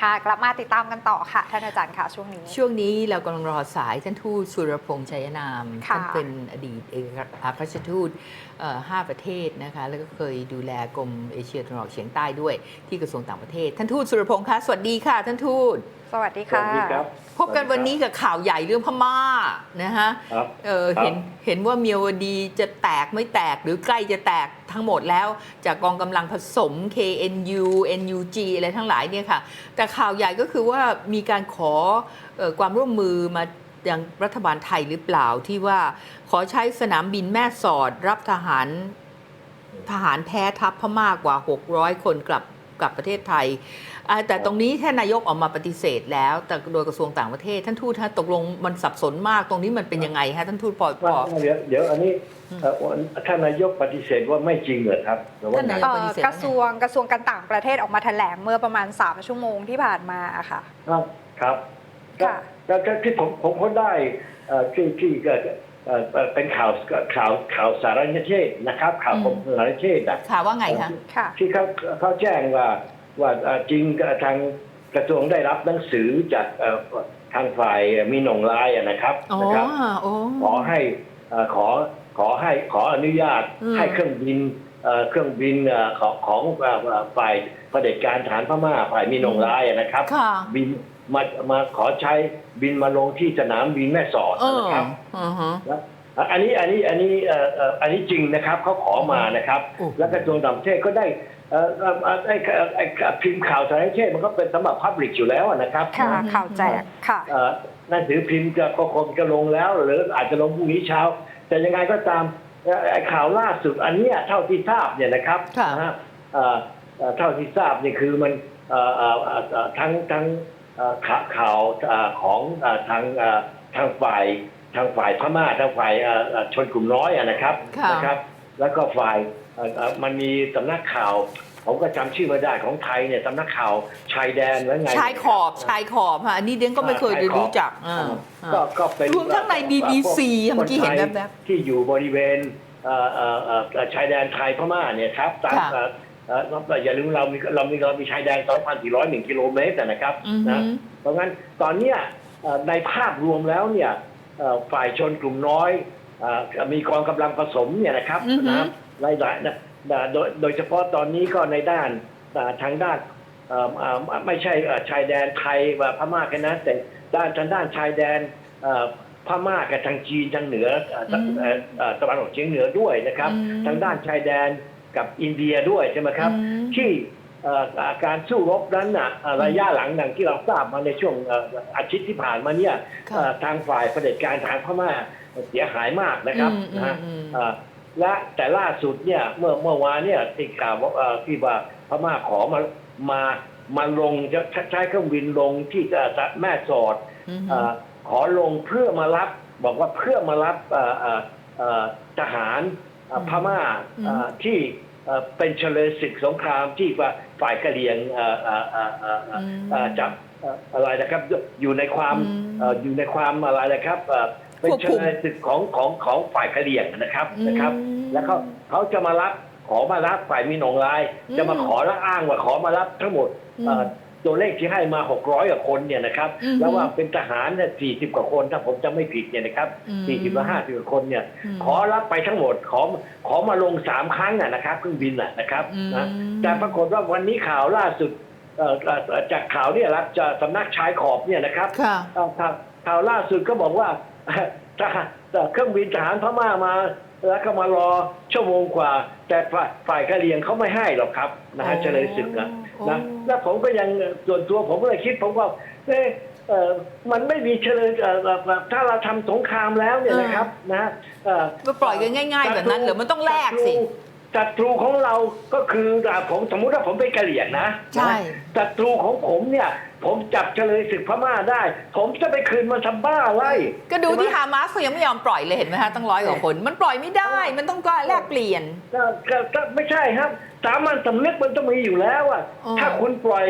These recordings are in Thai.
ค่ะ กลับมาติดตามกันต่อค่ะ ท่านอาจารย์ค่ะช่วงนี้ ช่วงนี้เรากำลังรอสายท่านทูตสุรพงษ์ชัยนามค่ะท่านเป็นอดีตเอกอัครราชทูตเอ่อห้าประเทศนะคะแล้วก็เคยดูแลกรมเอเชียตะวันออกเฉียงใต้ด้วยที่กระทรวงต่างประเทศ ท่านทูตสุรพงษ์คะสวัสดีค่ะ ท่านทูต สวัสดีสค่ะวัสดีครับ พบกันวันนี้กับข่าวใหญ่เรื่องพม่านะฮะครับเออครับเห็นเห็นว่าเมียวดีจะแตกไม่แตกหรือใกล้จะแตกทั้งหมดแล้ว จากกองกำลังผสม KNU NUG อะไรทั้งหลายเนี่ยค่ะ แต่ข่าวใหญ่ก็คือว่ามีการขอเออความร่วมมือมายังรัฐบาลไทยหรือเปล่าที่ว่าขอใช้สนามบินแม่สอดรับทหารทหารแพ้ทัพพม่ากว่า 600 คนกลับกลับประเทศไทยอ่า แต่ตรงนี้ท่านนายกออกมาปฏิเสธแล้ว แต่โดยกระทรวงต่างประเทศ ท่านทูตฮะตกลงมันสับสนมากตรงนี้มันเป็นยังไงฮะท่านทูตปอปว่าอเดี๋ยวเดี๋ยวอันนี้อืมเอ่อท่านนายกปฏิเสธว่าไม่จริงเหรอครับหรือว่าท่านไงนายเอ่ปฏิอเสธกระทรวงกระทรวงการต่างประเทศออกมาแถลงเมื่อประมาณ 3 ชั่วโมงที่ผ่านมาอะค่ะครับครับก็ค่ะก็ก็ที่ผมผมก็ได้เอ่อที่ที่เกิดเอ่อเอ่อเป็นข่าวข่าวข่าวสารนิเทศนะครับ ข่าวของสารนิเทศนะค่ะว่าไงคะค่ะที่เขาเขาแจ้งว่า ว่าเอ่อจริงเอ่อทางกระทรวงได้รับหนังสือจากเอ่อทางฝ่ายมีหนองลายอะนะครับอ๋อนะครับโอ้ขอให้เอ่อขอขอให้ขออนุญาตอืมให้เครื่องบินเอ่อเครื่องบินเอ่อของของเอ่อเอ่อฝ่ายเผด็จการฐานพม่าฝ่ายมีนงรายอะนะครับค่ะบินมามาขอใช้บินมาลงที่สนามบินแม่สอดเออนะครับอือฮะนะอันนี้อันนี้อันนี้เอ่อเอ่ออันนี้จริงนะครับเขาขอมานะครับโอ้และกระทรวงต่างประเทศก็ได้ เอ่อเอ่อเอ่อไอ้ไอ้ไอ้พิมพ์ข่าวสารนิเทศมันก็เป็นสำหรับพับลิกอยู่แล้วนะครับค่ะนะข่าวแจกค่ะ เอ่อหนังสือพิมพ์จะก็คงจะลงแล้ว หรืออาจจะลงพรุ่งนี้เช้า แต่ยังไงก็ตามเอ่อไอ้ข่าวล่าสุดอันเนี้ยเท่าที่ทราบเนี่ยนะครับค่ะ นะฮะเอ่อเอ่อเท่าที่ทราบเนี่ยคือมันเอ่อเอ่อเอ่อเอ่อทั้งทั้งเอ่อข่าข่าวเอ่อของเอ่อทางเอ่อทางฝ่ายทางฝ่ายพม่าทางฝ่ายเอ่อเอ่อชนกลุ่มน้อยอะนะครับค่ะ นะครับ แล้วก็ฝ่ายเอ่อเอ่อ มันมีสำนักข่าวผมก็จำชื่อไม่ได้ของไทยเนี่ยสำนักข่าวชายแดนแล้วไงชายขอบชายขอบค่ะอันนี้เดนก็ไม่เคยได้รู้จักอ่าก็ก็เป็นรวมทั้งใน BBC เมื่อกี้เห็นแวบๆที่อยู่บริเวณเอ่อเอ่อเอ่อชายแดนไทยพม่าเนี่ยครับตามค่ะเอ่อเอ่ออย่าลืมเรามีเรามีเรามีชายแดน 2,401 กิโลเมตรนะครับอือฮึนะเพราะงั้นตอนเนี้ยเอ่อในภาพรวมแล้วเนี่ยเอ่อฝ่ายชนกลุ่มน้อยเอ่อมีกองกำลังผสมเนี่ยนะครับอือฮึนะ หลายๆนะนะโดยโดยเฉพาะตอนนี้ก็ในด้านเอ่อทางด้านเอ่อเอ่อไม่ใช่เอ่อชายแดนไทยว่าพม่าแค่นั้นแต่ด้านทางด้านชายแดนเอ่อพม่ากับทางจีนทางเหนือเอ่ออืมเอ่อเอ่อตะวันออกเฉียงเหนือด้วยนะครับอืมทางด้านชายแดนกับอินเดียด้วยใช่ไหมครับอืมที่เอ่อการสู้รบนั้นน่ะเอ่อระยะหลังดังที่เราทราบมาในช่วงเอ่ออาทิตย์ที่ผ่านมาเนี่ยค่ะเอ่อทางฝ่ายเผด็จการทางพม่าเสียหายมากนะครับ อืมนะฮะอืมอืมเอ่อและแต่ล่าสุดเนี่ยเมื่อเมื่อวานเนี่ยที่กล่าวว่าเอ่อที่ว่าพม่าขอมามามาลงจะใช้เครื่องบินลงที่เอ่อแม่สอดอือฮึเอ่อขอลงเพื่อมารับ บอกว่าเพื่อมารับเอ่อเอ่อเอ่อทหารเอ่อพม่าเอ่อที่เอ่อเป็นเฉลยศึกสงครามที่ว่าฝ่ายกะเหรี่ยงเอ่อเอ่อเอ่อเอ่อเอ่อเอ่อจับเอ่ออะไรนะครับอยู่ในความอืม เอ่ออยู่ในความอะไรนะครับเอ่อ เป็นควบเฉคุมลยศึกของของของฝ่ายกะเหรี่ยงนะครับนะครับอืมแล้วเขาเขาจะมารับขอมารับฝ่ายมีหนองลายอืมจะมาขอและอ้างว่าขอมารับทั้งหมดอืมเอ่อตัวเลขที่ให้มา600กว่าคนเนี่ยนะครับอือฮึแล้วว่าเป็นทหารเนี่ย40 กว่าคนถ้าผมจำไม่ผิดเนี่ยนะครับอืม40หรือ50กว่าคนเนี่ยอืมขอรับไปทั้งหมดขอขอมาลงสามครั้งน่ะนะครับเครื่องบินน่ะนะครับอืมนะแต่ปรากฏว่าวันนี้ข่าวล่าสุดเอ่อเอ่อจากข่าวเนี่ยรับจากสำนักชายขอบเนี่ยนะครับค่ะเอ่อข่าวข่าวล่าสุดก็บอกว่า ทหารเครื่องบินทหารพม่ามา แล้วก็มารอชั่วโมงกว่า แต่ฝ่ายฝ่ายกะเหรี่ยงเขาไม่ให้หรอกครับนะฮะโอ้เฉลยศึกนะโอ้นะแล้วผมก็ยังส่วนตัวผมก็เลยคิดผมว่าเอ๊ะเอ่อมันไม่มีเฉลยเอ่อเอ่อถ้าเราทำสงครามแล้วเนี่ยนะครับนะเอ่อมาปล่อยกันง่าย ๆ แบบนั้นเหรือมันต้องแลกสิ ศัตรูของเราก็คืออ่าผมสมมุติว่าผมเป็นกะเหรี่ยงนะใช่ ศัตรูของผมเนี่ย ผมจับเฉลยศึกพม่าได้ ผมจะไปคืนมันทำบ้าอะไรก็ดูที่ใช่ไหมฮามาสเขายังไม่ยอมปล่อยเลยเห็นไหมฮะตั้งร้อยกว่าคน มันปล่อยไม่ได้ มันต้องการแลกเปลี่ยนก็ก็ก็ไม่ใช่ครับสามัญสำนึกมันต้องมีอยู่แล้วอะอ๋อถ้าคุณปล่อย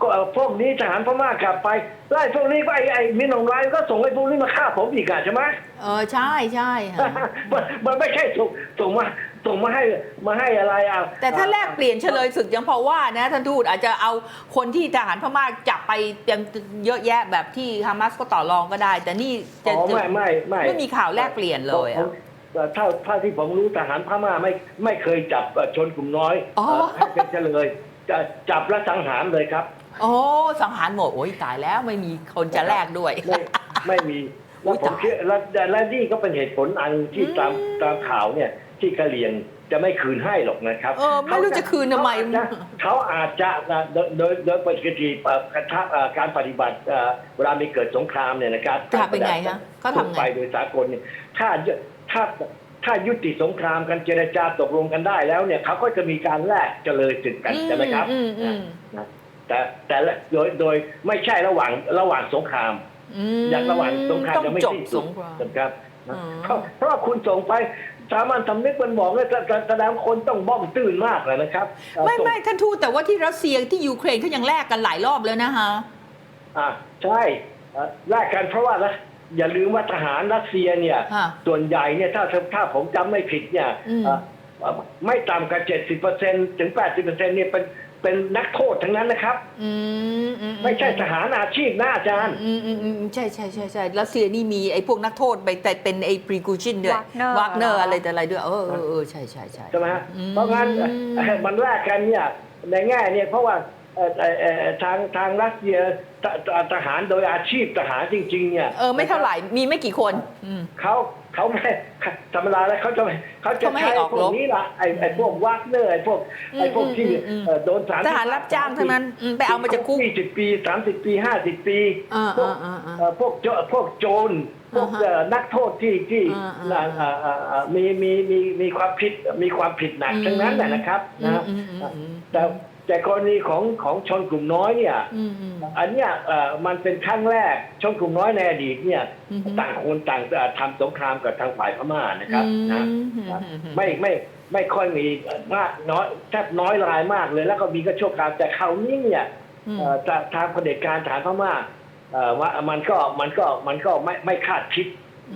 ก็เอ่อพวกนี้ทหารพม่ากลับไปไล่พวกนี้ก็ไอ้ไอ้มินองไลน์ก็ส่งไอ้พวกนี้มาฆ่าผมอีกอะใช่ไหมเออใช่ใช่ค่ะมันมันไม่ใช่ส่งส่งมา ส่งมาให้มาให้อะไรอะแต่ถ้าแลกเปลี่ยนเฉลยศึกยังพอว่านะท่านทูตอาจจะเอาคนที่ทหารพม่าจับไปยังเยอะแยะแบบที่ฮามาสก็ต่อรองก็ได้ แต่นี่จะอ๋อจะไม่ไม่ไม่ไม่มีข่าวแลกเปลี่ยนเลยผมอะเอ่อเท่าเท่าที่ผมรู้ทหารพม่าไม่ไม่เคยจับเอ่อชนกลุ่มน้อยอ๋อเอ่อให้เป็นเฉลยจะจับและสังหารเลยครับ โอ้สังหารหมดโอ้ยตายแล้วไม่มีคนจะแลกด้วยไม่ไม่มีอุ๊แล้วยผมตายคิดและและและนี่ก็เป็นเหตุผลอันที่อืมตามตามข่าวเนี่ย ที่กะเหรี่ยงจะไม่คืนให้หรอกนะครับเออไม่รู้จะคืนทำไม เขาอาจจะเขาอาจจะนะโดยโดยโดยปกติเอ่อกระทะเอ่อการปฏิบัติเอ่อเวลามีเกิดสงครามเนี่ยนะครับค่ะเป็นไงคะเขาทำไง ไปโดยสากลเนี่ยถ้าถ้าถ้ายุติสงครามกันเจรจาตกลงกันได้แล้วเนี่ยเขาก็จะมีการแลกเจริญศึกกันใช่ไหมครับ อืมอืมนะแต่แต่ละโดยโดยไม่ใช่ระหว่างระหว่างสงครามอืมอย่างระหว่างสงครามต้องยังไม่จบสิ้นสสุดงคราม นะครับนะอืม เพราะเพราะว่าคุณส่งไป สามัญสำนึกมันบอกเลยแสดงคนต้องบ้องตื้นมากเลยนะครับเอ่อไม่ส่งไม่ท่านทูตแต่ว่าที่รัสเซียที่ยูเครนเขายังแลกกันหลายรอบแล้วนะฮะอ่าใช่เอ่อแลกกันเพราะว่านะอย่าลืมว่าทหารรัสเซียเนี่ยฮะส่วนใหญ่เนี่ยถ้าถ้าผมจำไม่ผิดเนี่ยอืมเอ่อเอ่อไม่ต่ำกว่าเจ็ดสิบเปอร์เซ็นถึงแปดสิบเปอร์เซ็นเนี่ยเป็น เป็นนักโทษทั้งนั้นนะครับ อืมอือืไม่ใช่ทหารอาชีพนะอาจารย์ อืมอืมอืมใช่ใช่ใช่ใช่รัสเซียนี่มีไอ้พวกนักโทษไปแต่เป็นไอ้ปรีกูชินด้วย Wagner วากเนอร์อะไรแต่อะไรด้วย เออเออเออใช่ใช่ใช่ ใช่ไหมฮะอืม เพราะงั้นเอ่อมันแลกกันเนี่ยในแง่เนี่ยเพราะว่าเอ่อเอ่อเอ่อทางทางรัสเซียทททหารโดยอาชีพทหารจริง ๆ เนี่ยเออไม่เท่าไหร่มีไม่กี่คน อืม เขา เขาไม่ธรรมดาแล้วเขาจะไม่เขาจะเขาไม่ให้ใช้ออกพวรกบนี้ละไอ้ไอ้พวกวากเนอร์ไอ้พวกไอ้พวกที่อืมอืมอืมเอ่อโดนสารทหารรับจ้างทั้งนั้นอืมไปเอามาจากคุกยี่สิบปีสามสิบปีห้าสิบปีอ่าพวกอ่าอ่าเอ่อพวกโจพวกโจรพวกอ่าฮะเอ่อนักโทษที่ที่อ่าอ่าเอ่อเอ่อเอ่อมีมีมีมีความผิดมีความผิดหนักทั้งนั้นแหละนะครับอืนะมอืมอืมอืมแต่ แต่กรณีของของชนกลุ่มน้อยเนี่ย อืมอืม อันเนี้ยเอ่อมันเป็นครั้งแรกชนกลุ่มน้อยในอดีตเนี่ย อือฮึ ต่างคนต่างเอ่อทำสงครามกับทางฝ่ายพม่านะครับนะ อืมอืมอืมไม่ไม่ไม่ค่อยมีมากน้อยแทบน้อยรายมากเลย แล้วก็มีก็ชั่วคราวแต่คราวนี้เนี่ยอืมเอ่อจะทางเผด็จการฐานพม่าเอ่อว่ามันก็มันก็มันก็ไม่ไม่คาดคิด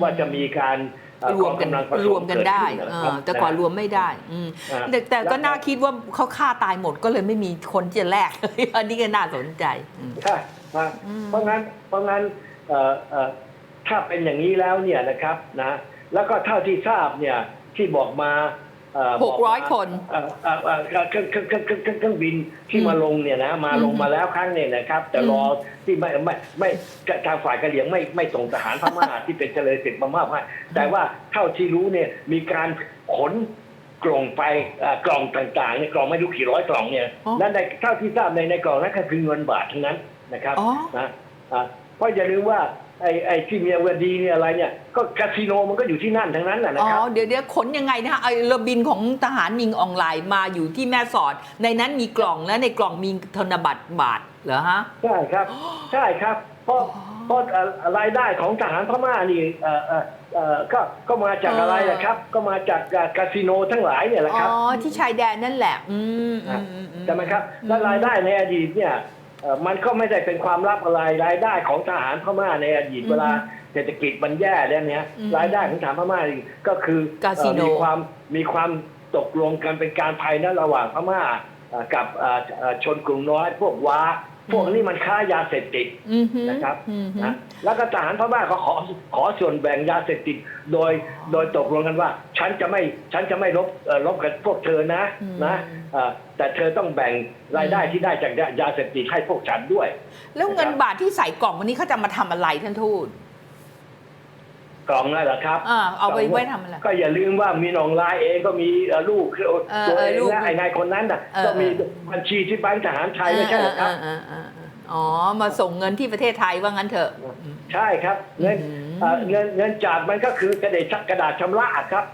ว่าจะมีการเอ่อ รวมกันกองำลังผสรวมกันได้เกิขึ้เอนะครับอแต่ก่อนรวมไม่ได้อืมนะแต่แต่ก็น่าคิดว่าเขาฆ่าตายหมดก็เลยไม่มีคนที่จะแลกอันนี้ก็น่าสนใจอืมใช่นะอืมเพราะงั้นเพราะงั้นเอ่อเอ่อถ้าเป็นอย่างนี้แล้วเนี่ยนะครับนะแล้วก็เท่าที่ทราบเนี่ยที่บอกมาเหกร้อยคนเอ่อเอ่อเอ่อเครื่องเครื่องเครื่องเครื่องเครื่องเครื่องบินที่อืมมาลงเนี่ยนะมาลงอืมมาแล้วครั้งเนี่ยนะครับ แต่อืมรอที่ไม่ไม่ไม่ทางฝ่ายกะเหรี่ยงไม่ไม่ส่งทหารพม่าที่เป็นเจริญศึกมามอบให้แต่ว่าเท่าที่รู้เนี่ยมีการขนกล่องไปเอ่อกล่องต่างๆเนี่ยกล่องไม่รู้กี่ร้อยกล่องเนี่ยอ๋อและในเท่าที่ทราบในในกล่องนั้นก็คือเงินบาททั้งนั้นนะครับอ๋อนะอะเพราะอย่าลืมว่า ไอ้ไอ้ที่เมียวดีเนี่ยอะไรเนี่ย ก็คาสิโนมันก็อยู่ที่นั่นทั้งนั้นนะนะอ๋อครับ เดี๋ยวเดี๋ยวขนยังไงนะไอ้เรือบินของทหารมิงออนไลน์มาอยู่ที่แม่สอด ในนั้นมีกล่องและในกล่องมีธนบัตรบาทเหรอฮะ ใช่ครับ ใช่ครับ เพราะอ๋อเพราะเอ่อรายได้ของทหารพม่านี่เอ่อเอ่อเอ่อก็ก็มาจากอะไรนะครับ ก็มาจากอ่าคาสิโนทั้งหลายเนี่ยแหละอ๋ครับอที่ชายแดนนั่นแหละ อืมอืมอืมอื ใช่ไหมครับและรายได้ในอดีตเนี่ย เอ่อมันก็ไม่ได้เป็นความลับอะไรรายได้ของทหารพม่าในอดีตเวลาเศรษฐกิจมันแย่แล้วเนี่ยรายได้ของทหารพม่านี่ก็คือเอ่อมีความมีความตกลงกันเป็นการภายในระหว่างพม่าเอ่อกับเอ่อเอ่อชนกลุ่มน้อยพวกว้า พวกนี้มันค้ายาเสพติดอืมฮึนะครับอืมฮึนะแล้วก็ทหารพม่าเขาขอขอส่วนแบ่งยาเสพติด โดยโดยตกลงกันว่า ฉันจะไม่ฉันจะไม่ลบเอ่อลบกับพวกเธอนะนะเอ่อแต่เธอต้องแบ่งรายได้ที่ได้จากยายาเสพติดให้พวกฉันด้วย แล้วเงินบาทที่ใส่กล่องวันนี้เขาจะมาทำอะไรท่านทูต กล่องนั่นแหละครับอ่าเอาไปไว้ทำอะไร ก็อย่าลืมว่ามีน้องลายเองก็มีเอ่อลูกคือเออตัวเอเอองลูกและไอ้นายคนนั้นน่ะเออก็มีเออบัญชีที่แบงก์ทหารไทยไม่ใช่เหรอครับอ่าอ่าอ่าอ่าอ๋อ มาส่งเงินที่ประเทศไทยว่างั้นเถอะ ใช่ครับ เงินอืมเอ่อเงินเงินจ่ายมันก็คือกระดาษกระดาษชำระครับ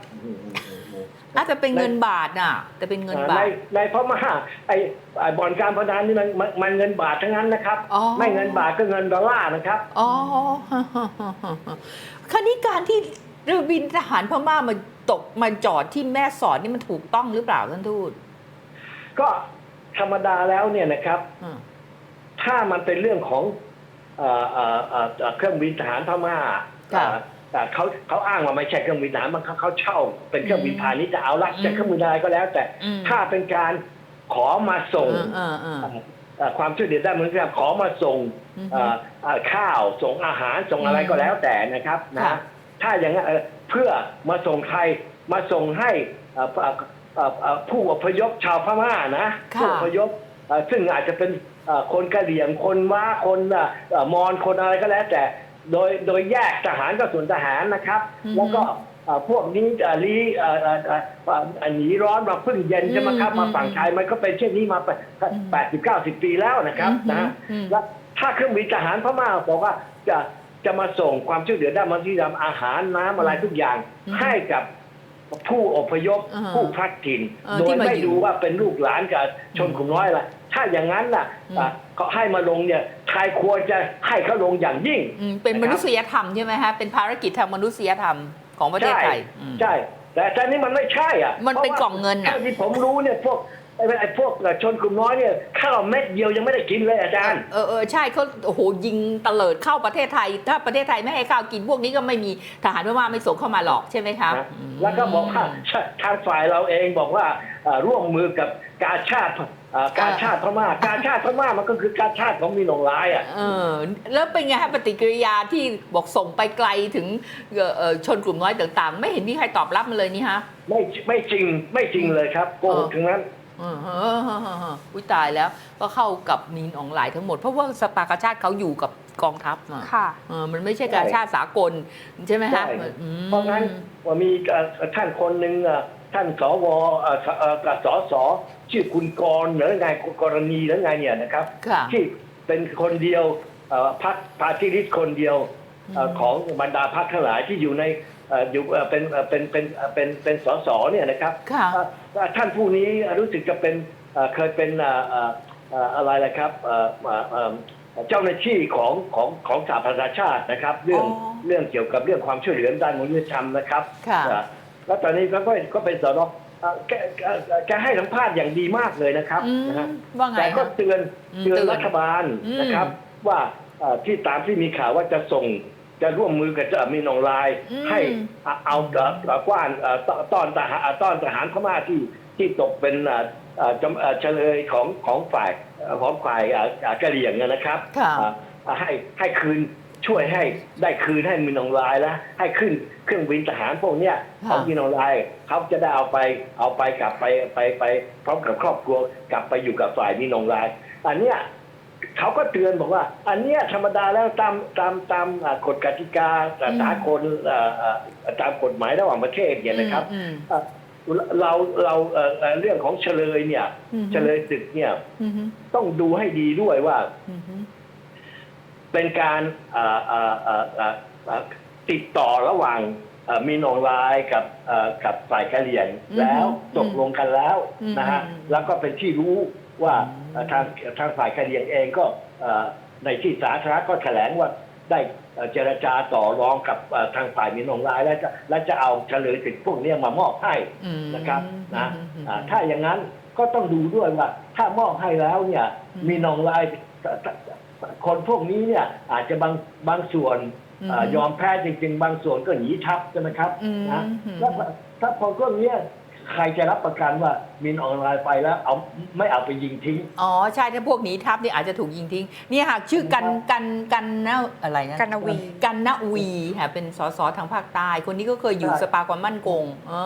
น่าจะเป็นเงินบาทน่ะ แต่เป็นเงินบาในทในพม่าไอ้ไอ้บ่อนการพนันนี่มันมันมันเงินบาททั้งนั้นนะครับอ๋อไม่เงินบาทก็เงินดอลลาร์นะครับ อ๋อ คราวนี้การที่เรือบินทหารพม่ามาตกมาจอดที่แม่สอดนี่มันถูกต้องหรือเปล่าท่านทูตก็ธรรมดาแล้วเนี่ยนะครับ อืมถ้ามันเป็นเรื่องของเอ่อเอ่อเอ่อเอ่อเครื่องบินทหารพม่าค่ะ เอ่อแต่เขาเขาอ้างว่าไม่ใช่เครื่องบินทหารมันเขาเขาเช่า เป็นเครื่องบินพาณิชย์จะเอาลักจะเครื่องบินอะไรก็แล้ว แต่อืมถ้าเป็นการขอมาส่งเออเออเออเอ่อ ความช่วยเหลือด้านมนุษยธรรมขอมาส่งอืมเอ่อเอ่อข้าวส่งอาหารส่งอะไรอืมก็แล้วแต่นะครับค่ะนะถ้าอย่างนั้นเอ่อเพื่อมาส่งใครมาส่งให้เอ่อเอ่อเอ่อเอ่อผู้อพยพชาวพม่านะค่ะผู้อพยพเอ่อซึ่งอาจจะเป็นเอ่อคนกะเหรี่ยงคนม้าคนเอ่อเอ่อมอญคนอะไรก็แล้ว แต่โดยโดยแยกทหารก็ส่วนทหารนะครับ แล้วก็เอ่อ พวกนี้เอ่อลีเอ่อเอ่อเอ่อเอ่อหนีร้อนมาพึ่งเย็นใช่ไหมครับอืมมาฝั่งอืมไทยมันก็เป็นเช่นนี้มาแปดสิบเก้าสิบปีแล้วนะครับอืมนะฮะอืมแล้วถ้าเครื่องบินทหารพม่าบอกว่าจะจะมาส่งความช่วยเหลือด้านมนุษยธรรมอาหารน้ำอะไรทุกอย่างอืมให้กับผู้อพยพอ่าผู้พลัดถิ่นเออโดที่ยมาไม่อยู่ดูว่าเป็นลูกหลานกับชนกลุ่มน้อยละถ้าอย่างนั้นน่ะอืมอะเขาให้มาลงเนี่ยใครควรจะให้เขาลงอย่างยิ่งอืมเป็นมนุษยธรรมใช่ไหมฮะเป็นภารกิจทางมนุษยธรรม ของประเทศไทยอืม ใช่ แต่แต่นี่มันไม่ใช่อะมันเป็นพราะว่ากล่องเงินน่ะเท่าที่ผมรู้เนี่ยพวกไอ้ไอ้พวกชนกลุ่มน้อยเนี่ยข้าวเม็ดเดียวยังไม่ได้กินเลยอาจารย์ เออเออใช่เขาโอ้โหยิงตะเลิดเข้าประเทศไทย ถ้าประเทศไทยไม่ให้ข้าวกินพวกนี้ก็ไม่มีทหารพม่าไม่ส่งเข้ามาหรอกใช่ไหมครับนะอืมแล้วก็บอกว่าทางฝ่ายเราเองบอกว่าเอ่อร่วมมือกับกาชาติเอ่อ กาชาติพม่ากาชาติพม่ามันก็คือกาชาติของมีหนองร้ายอะเออแล้วเป็นไงฮะปฏิกิริยาที่บอกส่งไปไกลถึงเอ่อเอ่อชนกลุ่มน้อยต่างๆ ไม่เห็นมีใครตอบรับมาเลยนี่ฮะไม่ไม่จริงไม่จริงเลยครับโกหกทั้งนั้นเออเออเออเออเอออุ้ยตายแล้วก็เข้ากับมีนออนไลน์ทั้งหมด เพราะว่าสปากาชาติเขาอยู่กับกองทัพมาค่ะเออมันไม่ใช่การชาติสากลใช่ไหมฮะใช่อืมเพราะงั้นว่ามีเอ่อท่านคนหนึ่งเอ่อท่านสวเอ่อเอ่อกับสส ชื่อคุณกรณ์หรือไงกรณีหรือไงเนี่ยนะครับ ค่ะ ที่เป็นคนเดียวเอ่อพรรคปาร์ตี้ลิสต์คนเดียวเอ่ออืมของบรรดาพรรคทั้งหลายที่อยู่ในเอ่ออยู่เอ่อเป็นเอ่อเป็นเป็นเอ่อเป็นเป็นสสเนี่ยนะครับค่ะเอ่อท่านผู้นี้รู้สึกจะเป็นเอ่อเคยเป็นเอ่อเอ่อเอ่ออะไรนะครับเอ่อเอ่อเอ่อเจ้าหน้าที่ของของของสหประชาชาตินะครับ เรื่องอ๋อเรื่องเกี่ยวกับเรื่องความช่วยเหลือด้านมนุษยธรรมนะครับค่ะ เอ่อแล้วตอนนี้ก็ก็ก็เป็นสน เอ่อแกแกแกให้สัมภาษณ์อย่างดีมากเลยนะครับอืมนะฮะว่าไงแต่ก็ฮะเตือนอืมเตือนเตือนรัฐบาลอืม นะครับ ว่าเอ่อที่ตามที่มีข่าวว่าจะส่งจะร่วมมือกับจะมีนองลาย อืม ให้เอาเอาเอาเอากว้านเอ่อต้อนต้อนทหารเอ่อต้อนทหารพม่าที่ที่ตกเป็นเอ่อเอ่อจำเอ่อเฉลยของของฝ่ายเอ่อของฝ่ายเอ่อเอ่อกะเหรี่ยงนะครับค่ะเอ่อเอ่อให้ให้คืน ช่วยให้ได้คืนให้มีนองลายแล้วให้ขึ้นเครื่องบินทหารพวกเนี้ยค่ะของมีนองลายเขาจะได้เอาไปเอาไปกลับไปไปไปพร้อมกับครอบครัวกลับไปอยู่กับฝ่ายมีนองลาย อันเนี้ยเขาก็เตือนบอกว่า อันเนี้ยธรรมดาแล้วตามตามตามอ่ากฎกติกาสากลเอ่อเอ่อตามกฎหมายระหว่างประเทศเนี่ยนะครับอืมเอ่อเราเราเอ่อเอ่อเรื่องของเฉลยเนี่ยอืมเฉลยศึกเนี่ยอืมอืมต้องดูให้ดีด้วยว่าอืมอืม เป็นการเอ่อเอ่อเอ่อเอ่อเอ่อติดต่อระหว่างเอ่อมีนองลายกับเอ่อกับฝ่ายกะเหรี่ยงแล้วตกลงกันแล้วนะฮะแล้วก็เป็นที่รู้ว่าเอ่อทางทางฝ่ายกะเหรี่ยงเองก็เอ่อในที่สาธารณะก็แถลงว่าได้เอ่อเจรจาต่อรองกับเอ่อทางฝ่ายมีนองลายแล้วจะและจะเอาเฉลยศึกพวกเนี้ยมามอบให้อืมนะครับนะอืมอืมอ่าถ้าอย่างนั้นก็ต้องดูด้วยว่าถ้ามอบให้แล้วเนี่ยอืมมีนองลาย คนพวกนี้เนี่ยอาจจะบางบางส่วนอืมอ่ายอมแพ้จริง ๆ บางส่วนก็หนีทับใช่ไหมครับอืมนะอืมแล้วถ้าคนพวกเนี้ยใครจะรับประกันว่ามีนออนไลน์ไปแล้วเอาไม่เอาไปยิงทิ้ง อ๋อ ใช่ถ้าพวกหนีทัพนี่อาจจะถูกยิงทิ้ง นี่ค่ะ ชื่อกันกันกันนะอะไรนะกันนวีกันนวีค่ะเป็นสสทางภาคใต้ คนนี้ก็เคยอยู่ใช่สปาความมั่นคงอ๋อ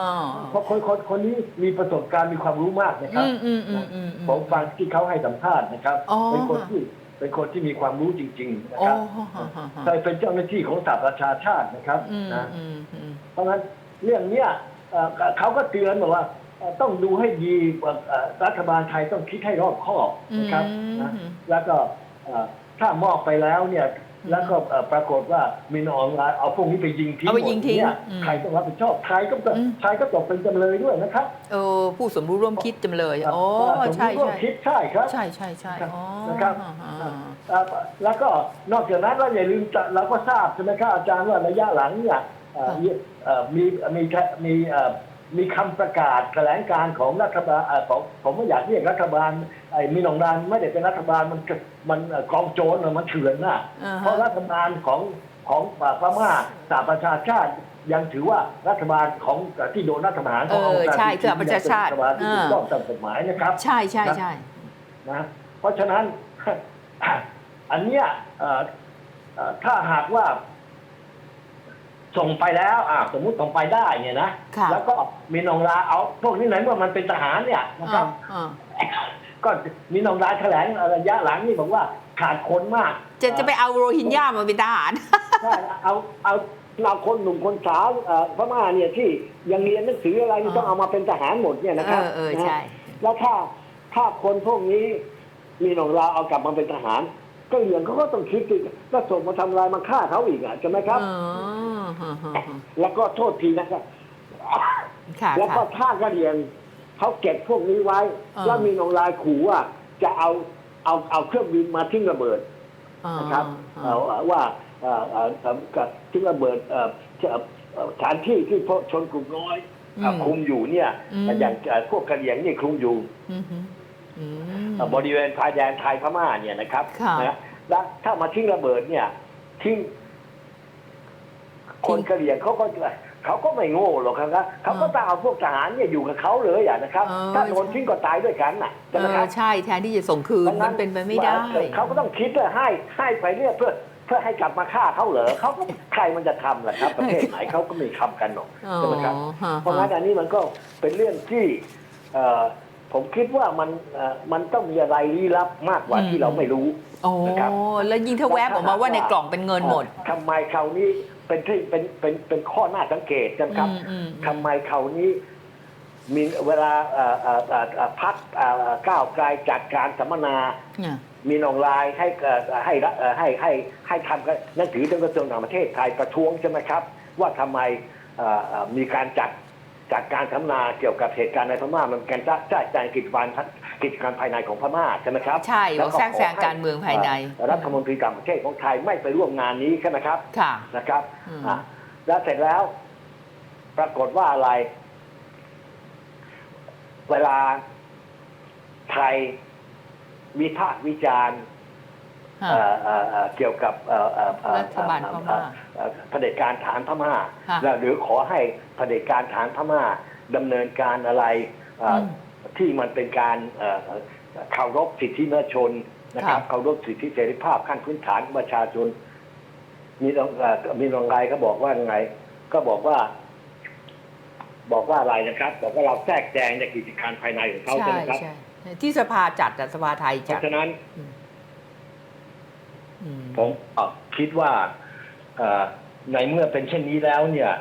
เพราะคนคนคนนี้มีประสบการณ์มีความรู้มากนะครับอืมอืมอืมอืมอืมผมฟังที่เขาให้สัมภาษณ์นะครับอ๋อเป็นคนที่ เป็นคนที่มีความรู้จริง ๆ นะโอ้ครับฮะฮะฮะฮะเคยเป็นเจ้าหน้าที่ของสหประชาชาตินะครับอืมนะ อืมอืมเพราะฉะนั้นเรื่องเนี้ยเอ่อเขาก็เตือนบอกว่าเอ่อต้องดูให้ดีว่าเอ่อรัฐบาลไทยต้องคิดให้รอบคอบนะครับอืมนะแล้วก็เอ่อถ้ามอบไปแล้วเนี่ย แล้วก็เอ่อปรากฏว่ามีนออนไลน์เอาพวกนี้ไปยิงทิ้งเอาไปยิงทิ้งหมดเนี่ยอืมใครต้องรับผิดชอบใครก็ตกอืมใครก็ตกเป็นจำเลยด้วยนะครับเออผู้สมรู้ร่วมคิดจำเลยโอ้ผมใช่ร่วมใช่คิดใช่ครับใช่ใช่ใช่อ๋อนะครับอ่าอ่าเอ่อแล้วก็นอกจากนั้นเราอย่าลืมจะเราก็ทราบใช่ไหมครับอาจารย์ว่าระยะหลังเนี่ยเอ่อเอ่อมีมีมีเอ่อ มีคำประกาศแถลงการของรัฐบาลเอ่อของผมไม่อยากเรียกรัฐบาลไอ้มีหนองดานไม่ได้เป็นรัฐบาลมันมันเอ่อกองโจรน่ะมันเถื่อนน่ะอ่าฮะเพราะรัฐบาลของของพม่าสหประชาชาติยังถือว่ารัฐบาลของที่โดนรัฐประหารของเออองซานใช่ซูคือประชาชาติเป็นรัฐบาลที่ถูกต้องตามกฎหมายนะครับ ใช่ใช่ใช่นะเพราะฉะนั้นอันเนี้ยเอ่อเอ่อถ้าหากว่า ส่งไปแล้วอ่าสมมุติส่งไปได้เนี่ยนะค่ะแล้วก็มีนองลาเอาพวกนี้ไหนว่ามันเป็นทหารเนี่ยนะครับ อ่าก็มีนองลาแถลงระยะหลังนี่บอกว่าขาดคนมากจะจะไปเอาโรฮิงญามาเป็นทหาร ใช่เอาเอาเอาคนหนุ่มคนสาวเอ่อพม่าเนี่ยที่ยังเรียนหนังสืออะไรนี่อ่า ต้องเอามาเป็นทหารหมดเนี่ยเอนะครับอเออนะใช่ แล้วถ้าถ้าคนพวกนี้มีหนองลาเอากลับมาเป็นทหาร ก็เหลืองเขาก็ต้องคิดอีกก็ส่งมาทำลายมาฆ่าเขาอีกอะใช่ไหมครับอ๋อฮะฮะฮะแล้วก็โทษทีนะครับ ค่ะแล้วก็ค่ะ ถ้ากระเรียนเขาเก็บพวกนี้ไว้ อ่า แล้วมีหนองลายขู่ว่าจะเอาเอาเอาเครื่องบินมาทิ้งระเบิด อ๋อนะครับอ๋อ เอาว่าเอ่อเอ่อเอ่อกับทิ้งระเบิดเอ่อเอ่อเอ่อสถานที่ที่พวกชนกลุ่มน้อยเอ่อคุมอยู่เนี่ยอืม อย่างเอ่อพวกกระเหรียงนี่คุมอยู่ อืมฮึอืมเอ่อ บริเวณชายแดนไทยพม่าเนี่ยนะครับค่ะนะแล้วถ้ามาทิ้งระเบิดเนี่ย ทิ้งคนกะเหรี่ยงเขาก็เขาก็ไม่โง่หรอกครับเขาก็ต้องเอาพวกทหารเนี่ยอยู่กับเขาเลยอะนะครับเออถ้าโดนทิ้งก็ตายด้วยกันน่ะเอใช่ไหมคอรับใช่แทนที่จะส่งคืนดังมันเป็นไปไม่ได้เขาก็ต้องคิดว่าให้ให้ไปเนี่ยเพื่อเพื่อให้กลับมาฆ่าเขาเหรอเขาก็ใครมันจะทำล่ะครับ ประเทศไหนเขาก็ไม่ทำกันหรอกอ๋อใช่ไหมครับฮะเพราะงั้นอันนี้มันก็เป็นเรื่องที่เอ่อ ผมคิดว่ามันเอ่อมันต้องมีอะไรลี้ลับมากกว่าที่เราไม่รู้โอ้นะครับแล้วยิ่งถ้าแวบออกมาว่าในกล่องเป็นเงินหมดทำไมคราวนี้เป็นที่เป็นเป็นเป็นข้อหน้าสังเกตกันครับอืมอืมทำไมคราวนี้มีเวลาเอ่อเอ่อเอ่อเอ่อพักเอ่อก้าวไกลจัดการสัมมนาเนี่ยมีนองลายให้เอ่อให้รัฐเอ่อให้ให้ให้ทำกันหนังสือถึงกระทรวงต่างประเทศไทยประท้วงใช่ไหมครับ ว่าทำไมเอ่อเอ่อมีการจัด จัดการสัมมนาเกี่ยวกับเหตุการณ์ในพม่ามันเป็นการจ้าใจกิจการกิจการภายในของพม่าใช่ไหมครับใช่บอกล้วแทรกแซงการเมืองภายในเอ่อรัฐมนตรีต่างประเทศของไทยไม่ไปร่วมงานนี้ใช่ไหมครับค่ะนะครับอืมอะแล้วเสร็จแล้ว ปรากฏว่าอะไร เวลาไทยวิพากษ์วิจารณ์ฮะ เอ่อเอ่อเอ่อเกี่ยวกับเอ่อเอ่อเอ่อรัฐบาลพม่าเอ่อเผด็จการฐานพม่าฮะแล้วหรือขอให้เผด็จการฐานพม่าดำเนินการอะไรเอ่ออมที่มันเป็นการเอ่อเอ่อเคารพสิทธิมนุษยชนนะครับค่ะเคารพสิทธิเสรีภาพขั้นพื้นฐานของประชาชน มีรองเอ่อมีรองไรก็บอกว่าไง ก็บอกว่า บอกว่าอะไรนะครับ บอกว่าเราแทรกแซงในกิจการภายในของเขาใช่ใช่ไหมครับใช่ที่สภาจัดอะสภาไทยเพจัดราะฉะนั้นอืม ผมเอ่อคิดว่าเอ่อในเมื่อเป็นเช่นนี้แล้วเนี่ย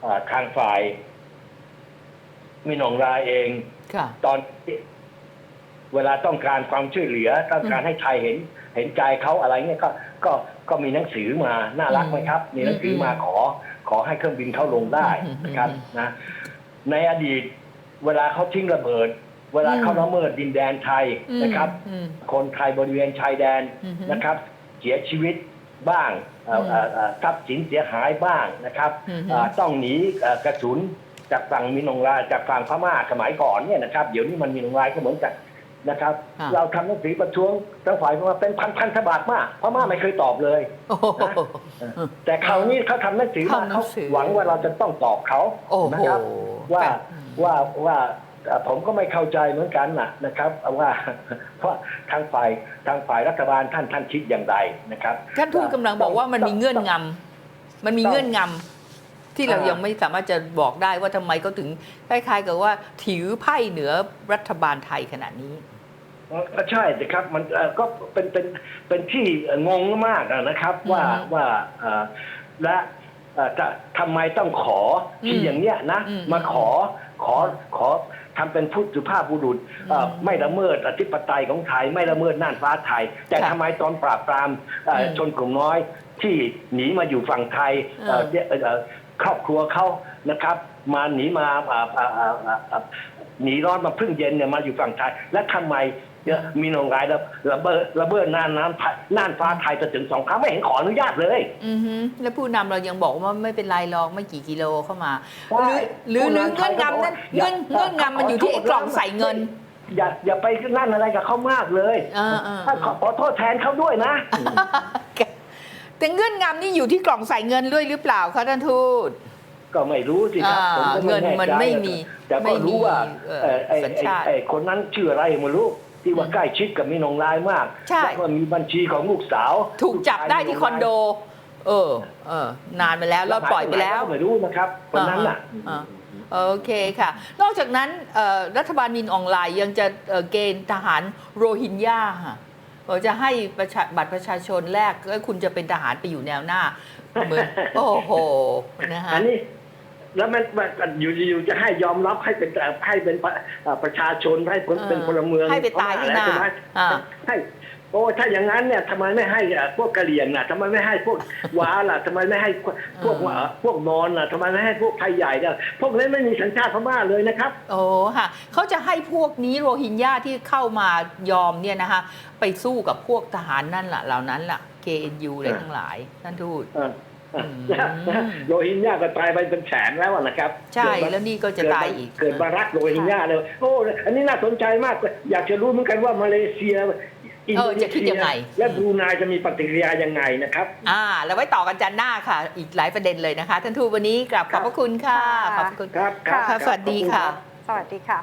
เอ่อทางฝ่ายมีหนองรายเองค่ะตอนที่เวลาต้องการความช่วยเหลือ ต้องการให้ไทยเห็น เห็นใจเขาอะไรเงี้ยก็ก็ก็มีหนังสือมาน่ารักไหมครับ มีหนังสือมาขอ ขอให้เครื่องบินเขาลงได้นะครับนะในอดีต เวลาเขาทิ้งระเบิด เวลาเขาละเมิดดินแดนไทยนะครับอืมคนไทยบริเวณชายแดนอืมนะครับ เสียชีวิตบ้างเอ่ออืมเอ่อเอ่อทรัพย์สินเสียหายบ้างนะครับอืมเอ่อต้องหนีเอ่อกระสุนจากฝั่งมินองลาจากฝั่งพม่าสมัยก่อนเนี่ยนะครับเดี๋ยวนี้มันมินองลายก็เหมือนกันนะครับอ่าเราทำหนังสือประท้วงทั้งฝ่ายพม่าเป็นพันพันฉบับมากพม่าไม่เคยตอบเลยโอ้โหแต่คราวนี้เขาทำหนังสือมาทำหนัเขางสือหวังว่าเราจะต้องตอบเขาโอ้โหนะครับว่าแบบว่าว่าเอ่อ ผมก็ไม่เข้าใจเหมือนกันนะนะครับว่าว่าทางฝ่ายทางฝ่ายรัฐบาลท่านท่านคิดอย่างไรนะครับท่านทูตกำลังบอกว่ามันมีเงื่อนงำมันมีเงื่อนงำที่เราอ่ายัยังไม่สามารถจะบอกได้ว่าทำไมเขาถึงคล้ายๆกับว่าถือไพ่เหนือรัฐบาลไทยขนาดนี้ก็ใช่สิครับมันเอ่อก็เป็นเป็นเป็นที่งงมากอะนะครับว่าอืมว่าเอ่อและเอ่อจะทำไมต้องขอที่อืมอย่างเนี้ยนะอืมมาขอขอขอ ทำเป็นผู้สุภาพบุรุษเอ่ออมไม่ละเมิดอธิปไตยของไทยไม่ละเมิดน่านฟ้าไทย แต่ค่ะทำไมตอนปราบปรามเอ่ออมชนกลุ่มน้อยที่หนีมาอยู่ฝั่งไทยเอ่ออ่าเนี่ยเอ่อครอบครัวเขานะครับ มาหนีมาอ่าอ่าอ่าอ่าอ่าหนีร้อนมาพึ่งเย็นเนี่ยมาอยู่ฝั่งไทย และทำไม เนี่ยมีนองรายระระเบิดระเบิดน่านน้ำไทยน่านฟ้าไทยจะถึงสองครั้งไม่เห็นขออนุญาตเลยอือฮึแล้วผู้นำเรายังบอกว่าไม่เป็นไรหรอกไม่กี่กิโลเข้ามาใช่หรือหรือหรือผู้เงื่อนนำไทยก็บอกงำนั้นอย่าเงื่อนเงื่อนงำมันอยู่ที่ไอ้กล่องใส่เงิน อย่าอย่าไปนั่นอะไรกับเขามากเลยเออเออ ถ้าขอขอโทษแทนเขาด้วยนะ แต่เงื่อนงำนี่อยู่ที่กล่องใส่เงินด้วยหรือเปล่าคะท่านทูต ก็ไม่รู้สิครับอ่าผมก็เงินแใจมันไม่มีแต่ไม่ก็มีรู้ว่าเอ่อเอ่อไอ้สัญไอ้ชาติ ไอ้คนนั้นชื่ออะไรไม่รู้ ที่ว่าอืมใกล้ชิดกับมินองรายมากใช่ แล้วก็มีบัญชีของลูกสาวถูกจับได้ลูที่ชายคอนโด เออ เออ นานไปแล้วแล้วปล่อยไปแล้ว ไม่รู้นะครับคนนั้นน่ะอ่าโอเคค่ะ นอกจากนั้นเอ่อรัฐบาลมินออนไลน์ยังจะเอ่อเกณฑ์ทหารโรฮิงญาค่ะบอกจะให้ประชาบัตรประชาชนแรกแล้วคุณจะเป็นทหารไปอยู่แนวหน้าเหมือน โอ้โหนะฮะ อันนี้ แล้วมันมันอยู่อยู่จะให้ยอมรับให้เป็นให้เป็นประเอ่อประชาชนให้เป็นเออเป็นพลเมืองให้ไปตายที่หน้าใช่ไหมอ่าให้โอ้ถ้าอย่างนั้นเนี่ยทำไมไม่ให้อะพวกกะเหรี่ยงน่ะทำไมไม่ให้พวกว้าล่ะทำไมไม่ให้พวกพวกว่าพวกมอญล่ะทำไมไม่ให้พวกไทยใหญ่เนี่ยพวกนั้นไม่มีสัญชาติพม่าเลยนะครับ โอ้ค่ะเขาจะให้พวกนี้โรฮิงญาที่เข้ามายอมเนี่ยนะคะไปสู้กับพวกทหารนั่นแหละเหล่านั้นล่ะ KNU อะไรทั้งหลายท่านทูตเออเอออืม โรฮิงญาก็ตายไปเป็นแสนแล้วอะนะครับ ใช่เกิดมาแล้วนี่ก็จะตายอีก เกิดมารักโรฮิงญาเลยโอ้อันนี้น่าสนใจมาก อยากจะรู้เหมือนกันว่ามาเลเซียอินเอโดอนีจะคิดเซียังไงและบรูไนจะมีปฏิกิริยายังไงนะครับ อ่า แล้วไว้ต่อกันจันทร์หน้าค่ะ อีกหลายประเด็นเลยนะคะท่านทูตวันนี้กลับขอบพระคุณค่ะขอบพระคุณครับค่ะค่ะสวัสดีขอบณค่ะรับสวัสดีค่ะ